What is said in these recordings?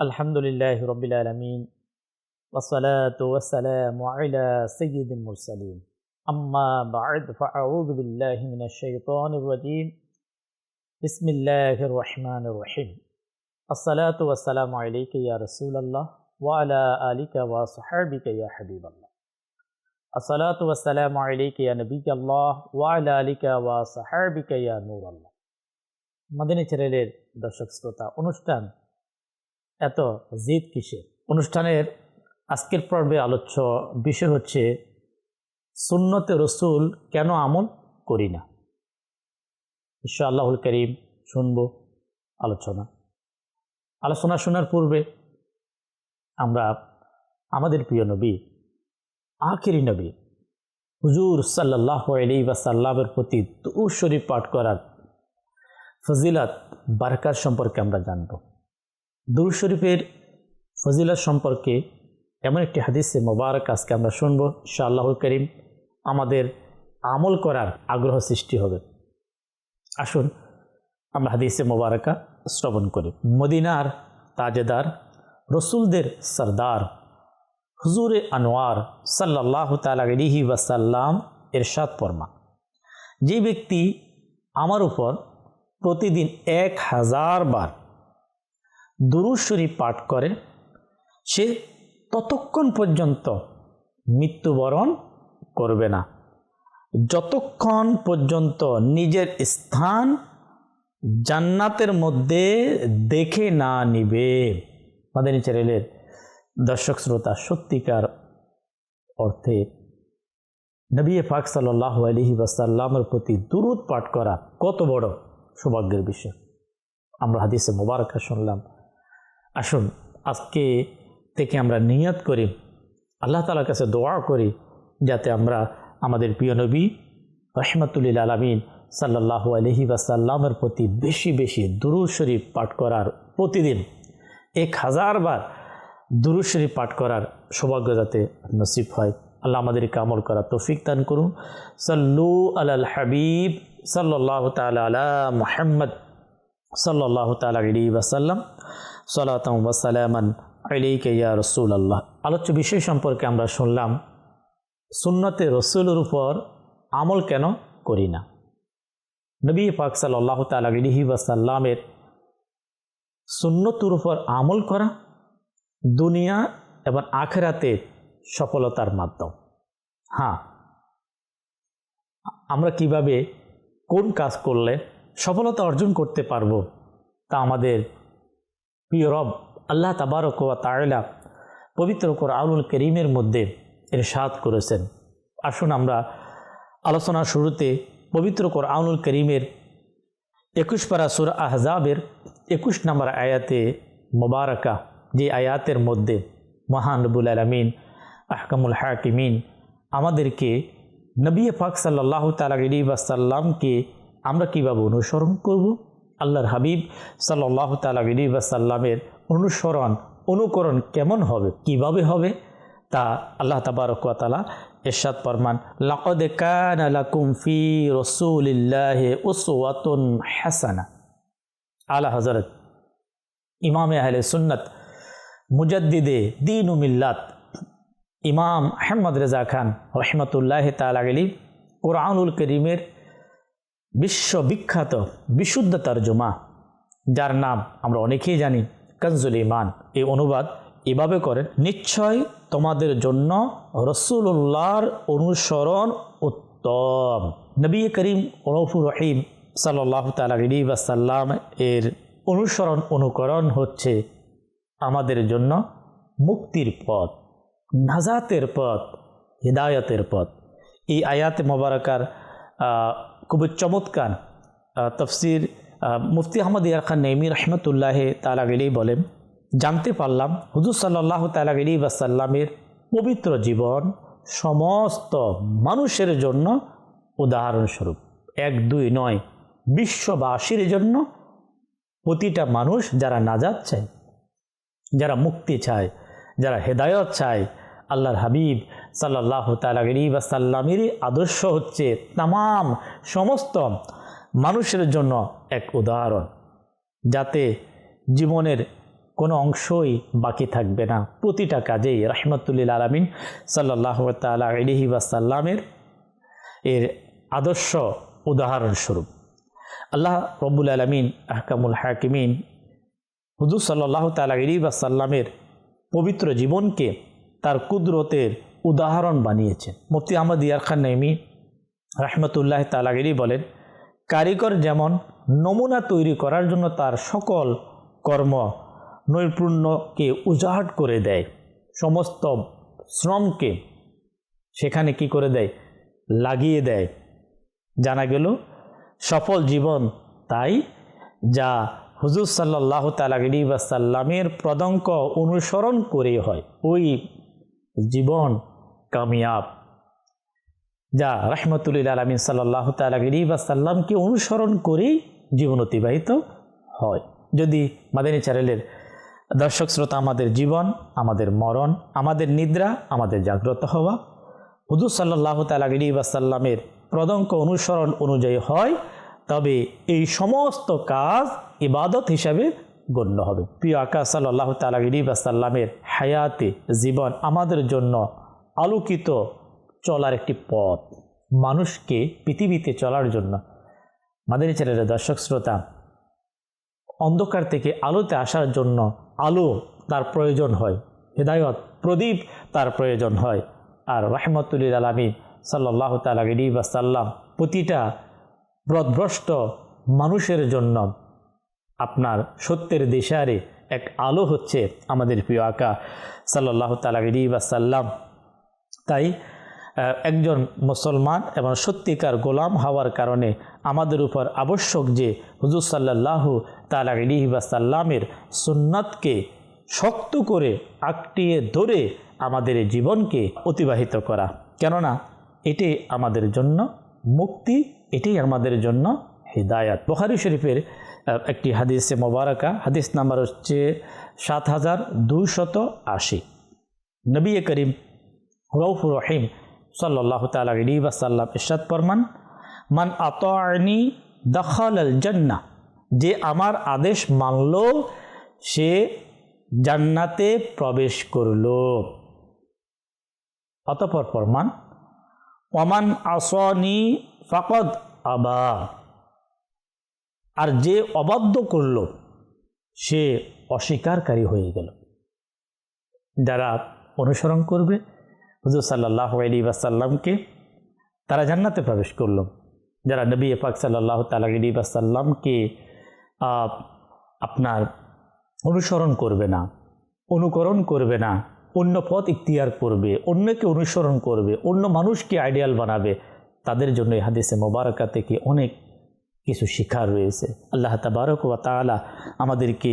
الحمد لله رب العالمين والصلاة والسلام على سيد المرسلين أما بعد فأعوذ بالله من الشيطان الرجيم بسم الله الرحمن الرحيم الصلاة والسلام عليك يا رسول الله وعلى آلك وصحابك يا حبيب الله الصلاة والسلام عليك يا نبي الله وعلى آلك وصحابك يا نور الله মাদিনী চ্যানেলের দর্শক শ্রোতা অনুষ্ঠান এত জিদ কিসে অনুষ্ঠানের আজকের পর্বে আলোচ্য বিষয় হচ্ছে, সুন্নতে রসুল কেন আমল করি না? ঈশ্বর আল্লাহুল করিম শুনব আলোচনা। আলোচনা শোনার পূর্বে আমরা আমাদের প্রিয় নবী, আখেরি নবী, হুজুর সাল্লাহ আলী ওয়াসাল্লামের প্রতি দুর শরীফ পাঠ করার ফজিলাত বারকার সম্পর্কে আমরা জানব। দুর শরীফের ফজিলাত সম্পর্কে এমন একটি হাদিসে মোবারক আজকে আমরা শুনব। শাহ করিম, আমাদের আমল করার আগ্রহ সৃষ্টি হবে। আসুন, আমরা হাদিসে মোবারকা শ্রবণ করি। মদিনার তাজেদার রসুলদের সরদার হুজুরে আনোয়ার সাল্লাহ তালিহি ওয়াসাল্লাম এরশাদ পরমা যে ব্যক্তি আমার উপর প্রতিদিন এক হাজার বার দুরুদ শরীফ পাঠ করে সে ততক্ষণ পর্যন্ত মৃত্যুবরণ করবে না। যতক্ষণ পর্যন্ত নিজের স্থান জান্নাতের মধ্যে দেখে না নিবে। মাদানী চ্যানেলের দর্শক শ্রোতা, সত্যিকার অর্থে নবী ফাক সাল্লাহ আলহি ওয়াসাল্লামের প্রতি দুরুদ পাঠ করা কত বড় সৌভাগ্যের বিষয়। আমরা হাদিসে মোবারকা শুনলাম আসুন, আজকে থেকে আমরা নিয়ত করি, আল্লাহ তালার কাছে দোয়া করি, যাতে আমরা আমাদের প্রিয় নবী রহমতুল্লিল আলমিন সাল্লাহ আলহি ওয়াসাল্লামের প্রতি বেশি বেশি দুরুদ শরীফ পাঠ করার প্রতিদিন এক হাজার বার দুরুদ শরীফ পাঠ করার সৌভাগ্য যাতে নসিব হয়। আল্লাহ আমাদেরকে আমল করা তৌফিক দান করুন। সাল্লু আল হাবিব সাল্লাহ তালা আলা মোহাম্মদ সাল্লাহ তালা আলী ওয়াসাল্লাম। আলিকে ইয়া রসুল আল্লাহ আলোচ্য বিষয় সম্পর্কে আমরা শুনলাম, সুন্নতে রসুলের উপর আমল কেন করি না? নবী পাক সাল্লাহ তালা আলিহি ওয়াসাল্লামের সুন্নতুর উপর আমল করা দুনিয়া এবং আখেরাতে সফলতার মাধ্যম। হ্যাঁ আমরা কীভাবে কোন কাজ করলে সফলতা অর্জন করতে পারব তা আমাদের প্রিয় রব, আল্লাহ তাবারক ওয়া তায়লা পবিত্র কর কোরআনুল করিমের মধ্যে এর সাদ করেছেন। আসুন আমরা আলোচনার শুরুতে পবিত্র কর কোরআনুল করিমের একুশ পারা সুর আহজাবের একুশ নম্বর আয়াতে মোবারকা, যে আয়াতের মধ্যে মহান রবুল আলমিন, আহকামুল হাকিমিন আমাদেরকে নবী পাক সাল্লাহ তালি ওয়াসাল্লামকে আমরা কীভাবে অনুসরণ করব? আল্লাহর হাবিব সাল্লাহ তালি ওয়াসাল্লামের অনুসরণ, অনুকরণ কেমন হবে, কীভাবে হবে? তা আল্লাহ তাবারকালা এরশাদ ফরমান, লাকদ কান লাকুম ফি রসুলিল্লাহ উসওয়াতুন হাসানা। আলা হজরত ইমামে আহলে সুন্নত মুজদ্দিদে দিন মিল্লাত ইমাম আহমদ রেজা খান রহমতুল্লাহ তালাগলি কোরআনুল করিমের বিশ্ববিখ্যাত বিশুদ্ধ তর্জমা যার নাম আমরা অনেকেই জানি, কনজুল ইমান এই অনুবাদ এভাবে করেন নিশ্চয় তোমাদের জন্য রসুল্লাহর অনুসরণ উত্তম। নবী করিম ওরফুর রহিম সাল্লাহ তালি ওয়াসাল্লাম এর অনুসরণ অনুকরণ হচ্ছে আমাদের জন্য মুক্তির পথ, নাজাতের পথ, হৃদায়তের পথ। এই আয়াতে মোবারকার খুবই চমৎকার তফসির মুফতি আহমদ ইয়ার খান নেমি রহমতুল্লাহ তালাগিলি বলেন, জানতে পারলাম হুজুর সাল্লাহ তালাগিলি ওয়াসাল্লামের পবিত্র জীবন সমস্ত মানুষের জন্য উদাহরণস্বরূপ। এক, দুই, নয়, বিশ্ববাসীর জন্য প্রতিটা মানুষ যারা নাজাত চায়, যারা মুক্তি চায়, যারা হেদায়ত চায় আল্লাহর হাবিব সাল্লাহ তালি ওয়াসাল্লামেরই আদর্শ হচ্ছে তাম সমস্ত মানুষের জন্য এক উদাহরণ। যাতে জীবনের কোনো অংশই বাকি থাকবে না। প্রতিটা কাজেই রহমতুল্লিল আলমিন সাল্লাহ তালা আলহি ওয়াসাল্লামের এর আদর্শ উদাহরণস্বরূপ। আল্লাহ রব্বুল আলমিন, আহকামুল হাকিমিন, হুজুর সাল্লাহ তালা আলী ওয়াসাল্লামের পবিত্র জীবনকে তার কুদরতের উদাহরণ বানিয়েছেন মুফতি আহমদ ইয়ার খান নেমি রহমতুল্লাহ তালাগিরি বলেন, কারিগর যেমন নমুনা তৈরি করার জন্য তার সকল কর্ম নৈপুণ্যকে উজাহাট করে দেয়, সমস্ত শ্রমকে সেখানে কি করে দেয়? লাগিয়ে দেয়। জানা গেল, সফল জীবন তাই যা হুজুর সাল্লাহ সাল্লামের প্রদঙ্ক অনুসরণ করে হয়। ওই জীবন কামিয়াব। যা রহমতুল্লিল আলমিন সাল্লাহ তালাগিরি সাল্লামকে অনুসরণ করেই জীবন অতিবাহিত হয়। যদি মাদানী চ্যানেলের দর্শক শ্রোতা আমাদের জীবন, আমাদের মরণ, আমাদের নিদ্রা, আমাদের জাগ্রত হওয়া, হুজুর সাল্লাহ তালাগিরি সাল্লামের প্রদঙ্ক অনুসরণ অনুযায়ী হয়, তবে এই সমস্ত কাজ ইবাদত হিসাবে গণ্য হবে। প্রিয় আকাশ সাল্লাহ তালাগিরি সাল্লামের হায়াতে জীবন আমাদের জন্য আলোকিত চলার একটি পথ। মানুষকে পৃথিবীতে চলার জন্য। মাদানী চ্যানেলের দর্শক শ্রোতা, অন্ধকার থেকে আলোতে আসার জন্য আলো তার প্রয়োজন হয়, হৃদায়ত, প্রদীপ তার প্রয়োজন হয়। আর রহমতুল্লিল আলমী সাল্লাহ তালাগিরি সাল্লাম প্রতিটা ব্রদভ্রষ্ট মানুষের জন্য আপনার সত্যের দিশারে এক আলো হচ্ছে আমাদের প্রিয় আকা সাল্লাহ তালাগিরি সাল্লাম তাই একজন মুসলমান এবং সত্যিকার গোলাম হওয়ার কারণে আমাদের উপর আবশ্যক যে হুজুর সাল্লাহু তালাগিরি সাল্লামের সুন্নাতকে শক্ত করে আকটিয়ে ধরে আমাদের জীবনকে অতিবাহিত করা। কেননা, এটি আমাদের জন্য মুক্তি, এটি আমাদের জন্য হৃদায়াত। বখারি শরীফের একটি হাদিসে মোবারকা, হাদিস নাম্বার হচ্ছে সাত হাজার দুইশত আশি। নবী করিম রৌফুর রহিম সাল্লাহ তালি ওয়াসাল্লাম ইরশাদ ফরমান, মান আতআনি দখল জান্না যে আমার আদেশ মানল, সে জান্নাতে প্রবেশ করল। অতপর ফরমান ওমান আসনি ফাকদ আবা আর যে অবাধ্য করল, সে অস্বীকারী হয়ে গেল। যারা অনুসরণ করবে, হুজুর সাল্লাহ আলী বাসাল্লামকে তারা জান্নাতে প্রবেশ করল। যারা নবী পাক সাল্লাহ তালী বাসাল্লামকে আপনার অনুসরণ করবে না, অনুকরণ করবে না, অন্য পথ ইখতিয়ার করবে, অন্যকে অনুসরণ করবে, অন্য মানুষকে আইডিয়াল বানাবে, তাদের জন্য এই হাদিসে মোবারকা থেকে অনেক কিছু শিখার রয়েছে। আল্লাহ তাবারক ওয়া তালা আমাদেরকে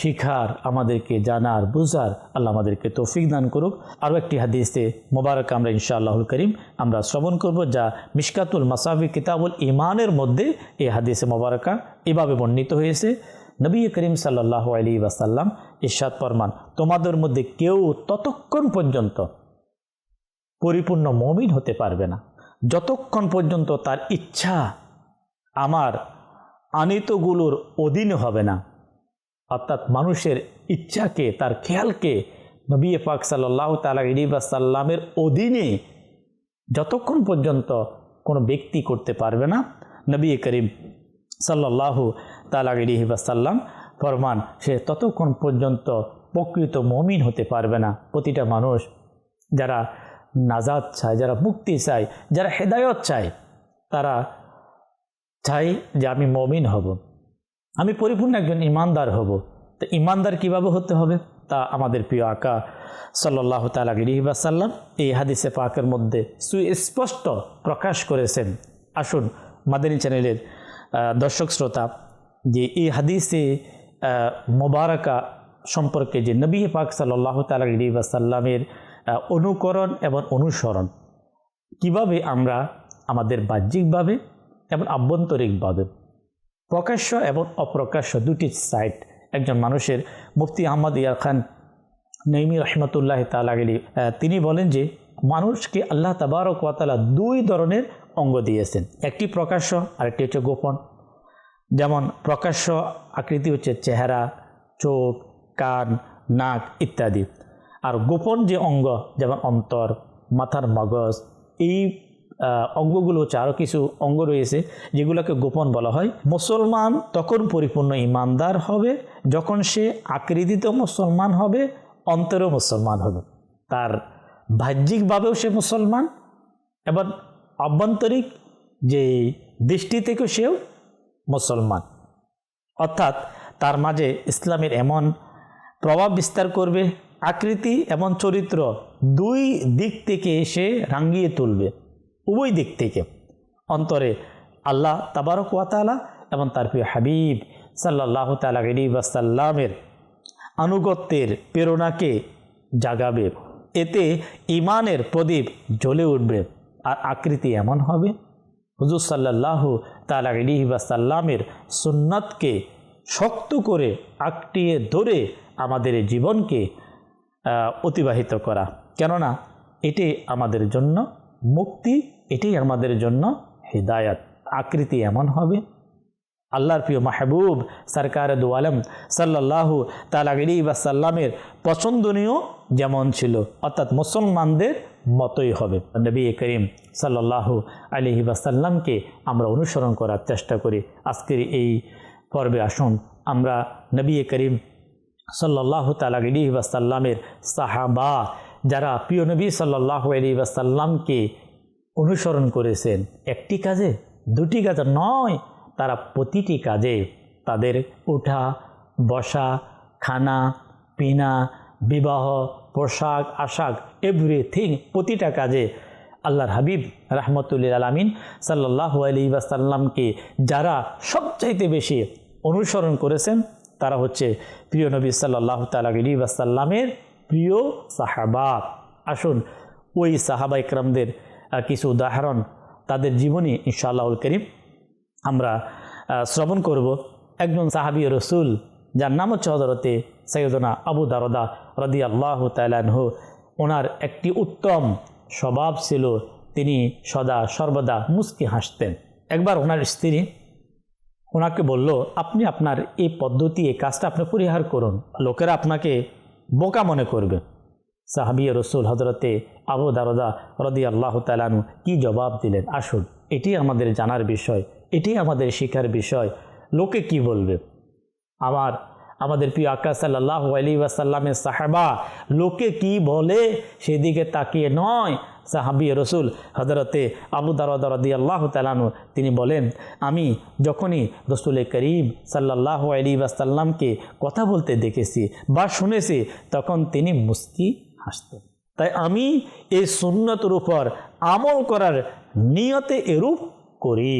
শিখার, আমাদেরকে জানার, বুঝার আল্লাহ আমাদেরকে তৌফিক দান করুক। আরও একটি হাদিসে মোবারক আমরা ইনশাআল্লাহুল করিম আমরা শ্রবণ করব, যা মিশকাতুল মাসাফি কিতাবুল ইমানের মধ্যে এই হাদিসে মোবারকা এভাবে বর্ণিত হয়েছে। নবী করিম সাল্লাহ আলী ওয়াসাল্লাম ইশাদ ফরমান, তোমাদের মধ্যে কেউ ততক্ষণ পর্যন্ত পরিপূর্ণ মমিন হতে পারবে না। যতক্ষণ পর্যন্ত তার ইচ্ছা আমার আনিতগুলোর অধীন হবে না। অর্থাৎ মানুষের ইচ্ছাকে, তার খেয়ালকে নবী পাক সাল্লাহ তালা সাল্লামের অধীনে যতক্ষণ পর্যন্ত কোনো ব্যক্তি করতে পারবে না, নবী করিম সাল্লাহু তালা সাল্লাম ফরমান, সে ততক্ষণ পর্যন্ত প্রকৃত মমিন হতে পারবে না। প্রতিটা মানুষ যারা নাজাদ চায়, যারা মুক্তি চায়, যারা হেদায়ত চায়, তারা চাই যে আমি মমিন হব। আমি পরিপূর্ণ একজন ইমানদার হব। তো ইমানদার কীভাবে হতে হবে? তা আমাদের প্রিয় আকা সাল্লাহ তালাগিরিবাসাল্লাম এই হাদিসে পাকের মধ্যে সুস্পষ্ট প্রকাশ করেছেন। আসুন মাদানী চ্যানেলের দর্শক শ্রোতা, যে এই হাদিসে মোবারকা সম্পর্কে যে নবী পাক সাল্লাহ তালাগিরিবাসাল্লামের অনুকরণ এবং অনুসরণ, কীভাবে আমরা আমাদের বাহ্যিকভাবে এবং আভ্যন্তরিকভাবে প্রকাশ্য এবং অপ্রকাশ্য দুটি সাইট। একজন মানুষের মুফতি আহমদ ইয়ার খান নৈমি রহমতুল্লাহ তালাগলি তিনি বলেন যে, মানুষকে আল্লাহ তাবারক ওয়াতালা দুই ধরনের অঙ্গ দিয়েছেন। একটি প্রকাশ্য, আরেকটি হচ্ছে গোপন। যেমন প্রকাশ্য আকৃতি হচ্ছে চেহারা, চোখ, কান, নাক ইত্যাদি। আর গোপন যে অঙ্গ, যেমন অন্তর, মাথার মগজ, এই অঙ্গগুলো হচ্ছে আরও কিছু অঙ্গ রয়েছে, যেগুলোকে গোপন বলা হয়। মুসলমান তখন পরিপূর্ণ ইমানদার হবে, যখন সে আকৃতিত মুসলমান হবে, অন্তরেও মুসলমান হবে। তার বাহ্যিকভাবেও সে মুসলমান এবং আভ্যন্তরিক যে দৃষ্টি থেকেও সেও মুসলমান। অর্থাৎ তার মাঝে ইসলামের এমন প্রভাব বিস্তার করবে, আকৃতি এবং চরিত্র দুই দিক থেকে সে রাঙ্গিয়ে তুলবে। উভয় দিক থেকে। অন্তরে আল্লাহ তাবারক ওয়াতালা এবং তার প্রিয় হাবিব সাল্লাহ তালা আলী ওয়াসাল্লামের আনুগত্যের প্রেরণাকে জাগাবে। এতে ইমানের প্রদীপ জ্বলে উঠবে আর আকৃতি এমন হবে। হুজুর সাল্লাহ তালা আলী ওয়াসাল্লামের সুন্নাতকে শক্ত করে আকটিয়ে ধরে আমাদের জীবনকে অতিবাহিত করা। কেননা এটি আমাদের জন্য মুক্তি এটি আমাদের জন্য হৃদায়ত। আকৃতি এমন হবে। আল্লাহর প্রিয় মাহবুব সরকার দু আলম সাল্লাহ তালাগিরি বা সাল্লামের পছন্দনীয় যেমন ছিল, অর্থাৎ মুসলমানদের মতোই হবে। নবী করিম সাল্লাহ আলহি বাসাল্লামকে আমরা অনুসরণ করার চেষ্টা করি। আজকের এই পর্বে আসুন আমরা নবী করিম সাল্লাহ তালাগিরি বাসাল্লামের সাহাবা, যারা প্রিয় নবী সাল্লাহ আলী বাসাল্লামকে অনুসরণ করেছেন। একটি কাজে, দুটি কাজে নয়, তারা প্রতিটি কাজে তাদের ওঠা বসা, খানা, পিনা, বিবাহ, পোশাক, আশাক এভরিথিং প্রতিটা কাজে আল্লাহর হাবিব রহমতুল্লিল আলমিন সাল্লাহ আলী ওয়াসাল্লামকে যারা সবচাইতে বেশি অনুসরণ করেছেন, তারা হচ্ছে প্রিয় নবী সাল্লাহ তালা আলী ওয়াসাল্লামের প্রিয় সাহাবা। আসুন, ওই সাহাবা ইকরামদের কিছু উদাহরণ তাদের জীবনী, ইনশাআল্লাহুল করিম, আমরা শ্রবণ করব। একজন সাহাবি রসুল, যার নাম হচ্ছে হজরতে সৈয়দনা আবু দারদা রদি আল্লাহ তালানহু ওনার একটি উত্তম স্বভাব ছিল, তিনি সদা সর্বদা মুস্কি হাসতেন। একবার ওনার স্ত্রী ওনাকে বলল, আপনি আপনার এই পদ্ধতি, এই কাজটা আপনি পরিহার করুন। লোকেরা আপনাকে বোকা মনে করবে। সাহাবি রসুল হজরতে আবু দারদা রদি আল্লাহ তালানু কি জবাব দিলেন? আসুন, এটি আমাদের জানার বিষয়, এটি আমাদের শিখার বিষয়। লোকে কি বলবে? আমার, আমাদের প্রিয় আকা সাল্লাহ আলী ওয়াসাল্লামের সাহাবা লোকে কি বলে সেদিকে তাকিয়ে নয়। সাহাবি রসুল হজরতে আবু দারদি আল্লাহ তালানু তিনি বলেন, আমি যখনই রসুল করিম সাল্লাহ আলী ওয়াসাল্লামকে কথা বলতে দেখেছি বা শুনেছি, তখন তিনি মুস্কি হাসতেন তাই আমি এই সুন্নতের উপর আমল করার নিয়তে এরূপ করি।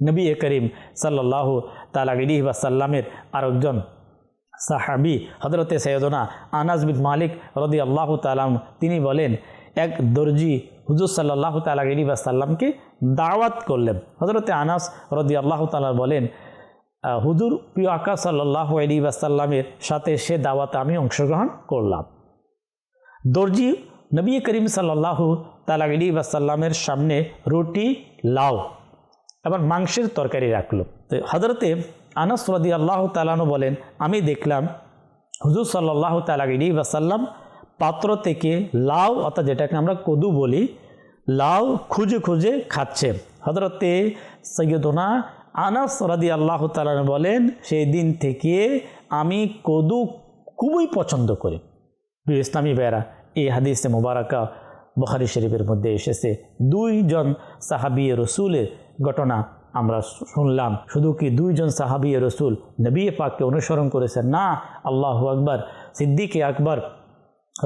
নবী এ করিম সাল্লাহ তালাগিরি ওয়াসাল্লামের আরেকজন সাহাবি হজরতে সৈয়দনা আনাস বিন মালিক রদি আল্লাহ তালাম তিনি বলেন, এক দর্জি হুজুর সাল্লাহ তালাগিরি ওয়াসাল্লামকে দাওয়াত করলেন। হজরতে আনাস রদি আল্লাহ তালা বলেন হুজুর, প্রিয় আকা সাল্লাহ আলী ওয়াসাল্লামের সাথে সে দাওয়াতে আমি অংশগ্রহণ করলাম। দর্জি নবী করিম সাল্লাহ তালাগিরি ওয়াসাল্লামের সামনে রুটি, লাউ এবার মাংসের তরকারি রাখল। তো হজরতে আনাস রদি আল্লাহ তালানু বলেন, আমি দেখলাম হুজুর সাল্লাহ তালাগিরি ওয়াসাল্লাম পাত্র থেকে লাউ, অর্থাৎ যেটাকে আমরা কদু বলি, লাউ খুঁজে খুঁজে খাচ্ছে। হজরতে সৈয়দনা আনাস রদি আল্লাহ তালানু বলেন, সেই দিন থেকে আমি কদু খুবই পছন্দ করি। ইসলামী বেড়া এই হাদিসে মোবারকা বখারি শরীফের মধ্যে এসেছে। দুইজন সাহাবি রসুলের ঘটনা আমরা শুনলাম। শুধু কি দুইজন সাহাবি রসুল নবী পাককে অনুসরণ করেছেন? না, আল্লাহ আকবর, সিদ্দিকে আকবর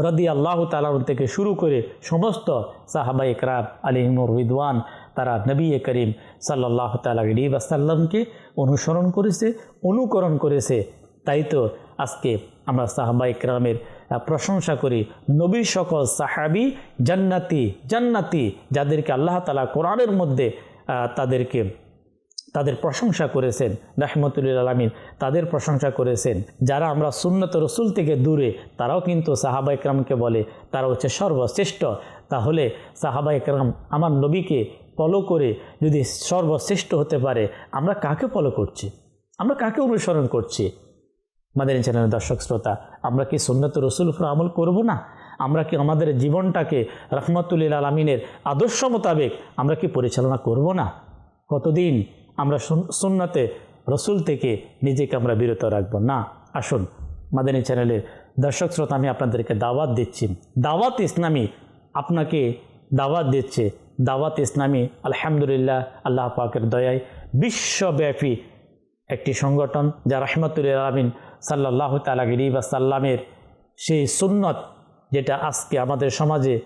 রদি আল্লাহ তালার থেকে শুরু করে সমস্ত সাহাবা ইকরাম আলিমুর রিদওয়ান তারা নবী করিম সাল্লাহ তালী ওয়াসাল্লামকে অনুসরণ করেছে, অনুকরণ করেছে। তাই তো আজকে আমরা সাহাবা ইকরামের প্রশংসা করি। নবীর সকল সাহাবি জান্নাতি জান্নাতি, যাদেরকে আল্লাহ তালা কোরআনের মধ্যে তাদেরকে, তাদের প্রশংসা করেছেন, রাহমতুল্লিল আলমিন, তাদের প্রশংসা করেছেন। যারা আমরা সুন্নত রসুল থেকে দূরে, তারাও কিন্তু সাহাবা ইকরামকে বলে, তারা হচ্ছে সর্বশ্রেষ্ঠ। তাহলে সাহাবা ইকরাম আমার নবীকে ফলো করে যদি সর্বশ্রেষ্ঠ হতে পারে, আমরা কাকে ফলো করছি? আমরা কাকে অনুসরণ করছি? মাদানী চ্যানেলের দর্শক শ্রোতা, আমরা কি সুন্নত রসুল উপর আমল করব না? আমরা কি আমাদের জীবনটাকে রহমতুল্লিল আলমিনের আদর্শ মোতাবেক আমরা কি পরিচালনা করব না? কতদিন আমরা সুন- সুন্নতে রসুল থেকে নিজেকে আমরা বিরত রাখব না? আসুন মাদানী চ্যানেলের দর্শক শ্রোতা, আমি আপনাদেরকে দাওয়াত দিচ্ছি। দাওয়াত ইসলামী আপনাকে দাওয়াত দিচ্ছে। দাওয়াত ইসলামী, আলহামদুলিল্লাহ, আল্লাহ পাকের দয়ায় বিশ্বব্যাপী একটি সংগঠন, যা রহমতুল্লাহ আলমিন সাল্লাহ তালাগিরি বা সাল্লামের সেই সুন্নত যেটা আজকে আমাদের সমাজে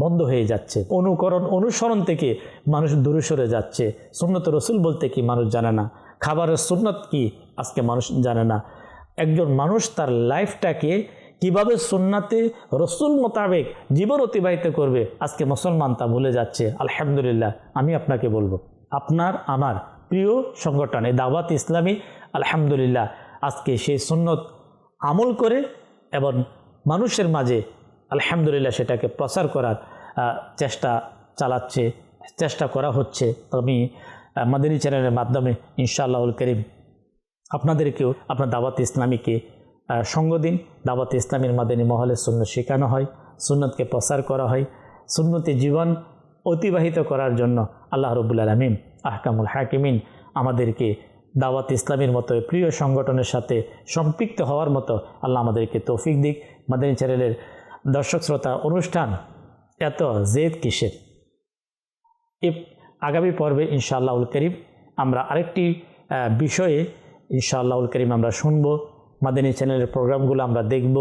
বন্ধ হয়ে যাচ্ছে। অনুকরণ, অনুসরণ থেকে মানুষ দূরে সরে যাচ্ছে। সুন্নত রসুল বলতে কি মানুষ জানে না? খাবারের সুন্নত কি আজকে মানুষ জানে না। একজন মানুষ তার লাইফটাকে কীভাবে সুন্নাতে রসুল মোতাবেক জীবন অতিবাহিত করবে, আজকে মুসলমান তা ভুলে যাচ্ছে। আলহামদুলিল্লাহ, আমি আপনাকে বলব, আপনার, আমার প্রিয় সংগঠন, এই দাওয়াত ইসলামী, আলহামদুলিল্লাহ আজকে সেই সুন্নত আমল করে এবং মানুষের মাঝে আলহামদুলিল্লাহ সেটাকে প্রচার করার চেষ্টা চালাচ্ছে, চেষ্টা করা হচ্ছে। আমি মাদিনী চ্যানেলের মাধ্যমে ইনশাআল্লাহুল করিম আপনাদেরকেও আপনার দাওয়াত ইসলামীকে সঙ্গ দিন। দাওয়াত ইসলামীর মাদানী মহলে সুন্নত শেখানো হয়, সুন্নতকে প্রচার করা হয়। সুন্নতি জীবন অতিবাহিত করার জন্য আল্লাহ রবুল আলমিন, আহকামুল হাকিমিন আমাদেরকে দাওয়াত ইসলামের মতো প্রিয় সংগঠনের সাথে সম্পৃক্ত হওয়ার মতো আল্লাহ আমাদেরকে তৌফিক দিক। মাদানী চ্যানেলের দর্শক শ্রোতা, অনুষ্ঠান এত জেদ কিসের? আগামী পর্বে ইনশাআল্লাহুল করিম আমরা আরেকটি বিষয়ে ইনশাআল্লাহুল করিম আমরা শুনব। মাদানী চ্যানেলের প্রোগ্রামগুলো আমরা দেখব।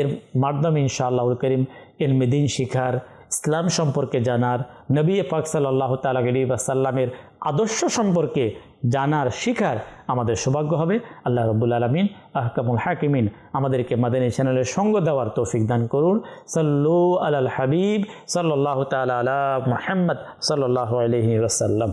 এর মাধ্যমে ইনশাআল্লাহুল করিম এলমেদিন শিখার, ইসলাম সম্পর্কে জানার, নবী পাক সাল্লাহ বা সাল্লামের আদর্শ সম্পর্কে জানার শিখার আমাদের সৌভাগ্য হবে। আল্লাহ রব্বুল আলমিন আহকামুল হাকিমিন আমাদেরকে মাদানী চ্যানেলের সঙ্গ দেওয়ার তৌফিক দান করুন। সাল্লু আল হাবিব সাল্লাহ তালা আলা মোহাম্মদ সাল্লাহ আলহি ওসাল্লাম